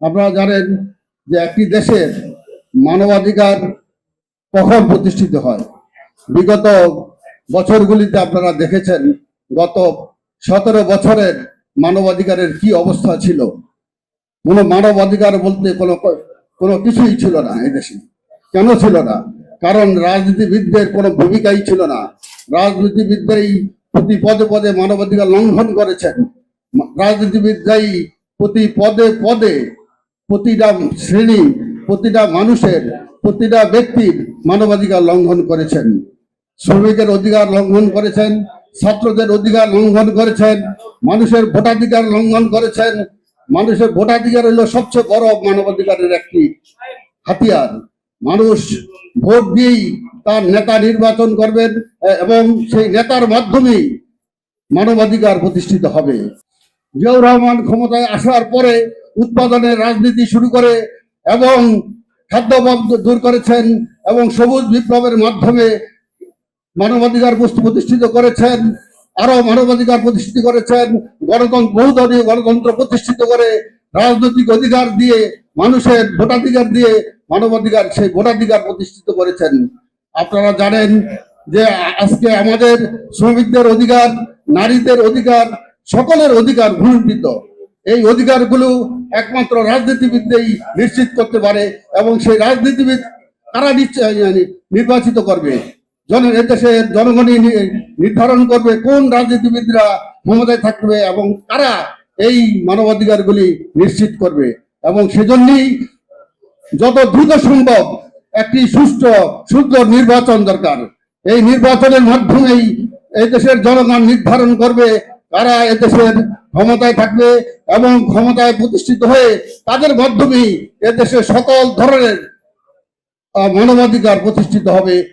আপনারা জানেন যে একটি দেশের মানবাধিকার কখন প্রতিষ্ঠিত হয়? বিগত বছরগুলিতে আপনারা দেখেছেন গত সতেরো বছরের মানবাধিকারের কি অবস্থা ছিল? কোনো মানবাধিকার বলতে কোনো কোনো কিছুই ছিল না এদেশে কেন ছিল না? কারণ রাজনীতিবিদদের কোনো ভূমিকাই ছিল না। রাজনীতিবিদরাই প্রতি পদে পদে মানবাধিকার লঙ্ঘন করেছেন। রাজনীতিবিদরাই প্রতি পদে পদে প্রতিটা শ্রেণি, প্রতিটা মানুষের, প্রতিটা ব্যক্তির মানবাধিকার লঙ্ঘন করেছেন। শ্রমিকের অধিকার লঙ্ঘন করেছেন, ছাত্রদের অধিকার লঙ্ঘন করেছেন, মানুষের ভোটাধিকার লঙ্ঘন করেছেন। মানুষের ভোটাধিকার হলো সবচেয়ে বড় মানবাধিকারের একটি হাতিয়ার। মানুষ ভোট দিয়েই তার নেতা নির্বাচন করবেন, এবং সেই নেতার মাধ্যমেই মানবাধিকার প্রতিষ্ঠিত হবে। জিয়াউর রহমান ক্ষমতায় আসার পরে উৎপাদনের রাজনীতি শুরু করে এবং খাদ্যাভাব দূর করেছেন এবং সবুজ বিপ্লবের মাধ্যমে মানবাধিকার প্রতিষ্ঠিত করেছেন আরও মানবাধিকার প্রতিষ্ঠিত করেছেন, গণতন্ত্র, বহুদলীয় গণতন্ত্র প্রতিষ্ঠিত করে রাজনৈতিক অধিকার দিয়ে, মানুষের ভোটাধিকার দিয়ে মানবাধিকার, সেই ভোটাধিকার প্রতিষ্ঠিত করেছেন। আপনারা জানেন যে আজকে আমাদের শ্রমিকদের অধিকার, নারীদের অধিকার, সকলের অধিকার ভূমিকৃত এই অধিকারগুলো একমাত্র রাজনীতিবিদদেরই নিশ্চিত করতে পারে এবং সেই রাজনীতিবিদ কারা নির্বাচিত করবে? জন দেশের জনগণই নির্ধারণ করবে কোন রাজনীতিবিদরা ক্ষমতায় থাকবে এবং কারা এই মানবাধিকারগুলি নিশ্চিত করবে। এবং সেজন্যই যত দ্রুত সম্ভব একটি সুষ্ঠু, শুদ্ধ নির্বাচন দরকার। এই নির্বাচনের মাধ্যমেই এই দেশের জনগণ নির্ধারণ করবে কারা এদেশের ক্ষমতায় থাকবে এবং ক্ষমতায় প্রতিষ্ঠিত হয়ে তাদের মাধ্যমেই এদেশে সকল ধরনের মানবাধিকার প্রতিষ্ঠিত হবে।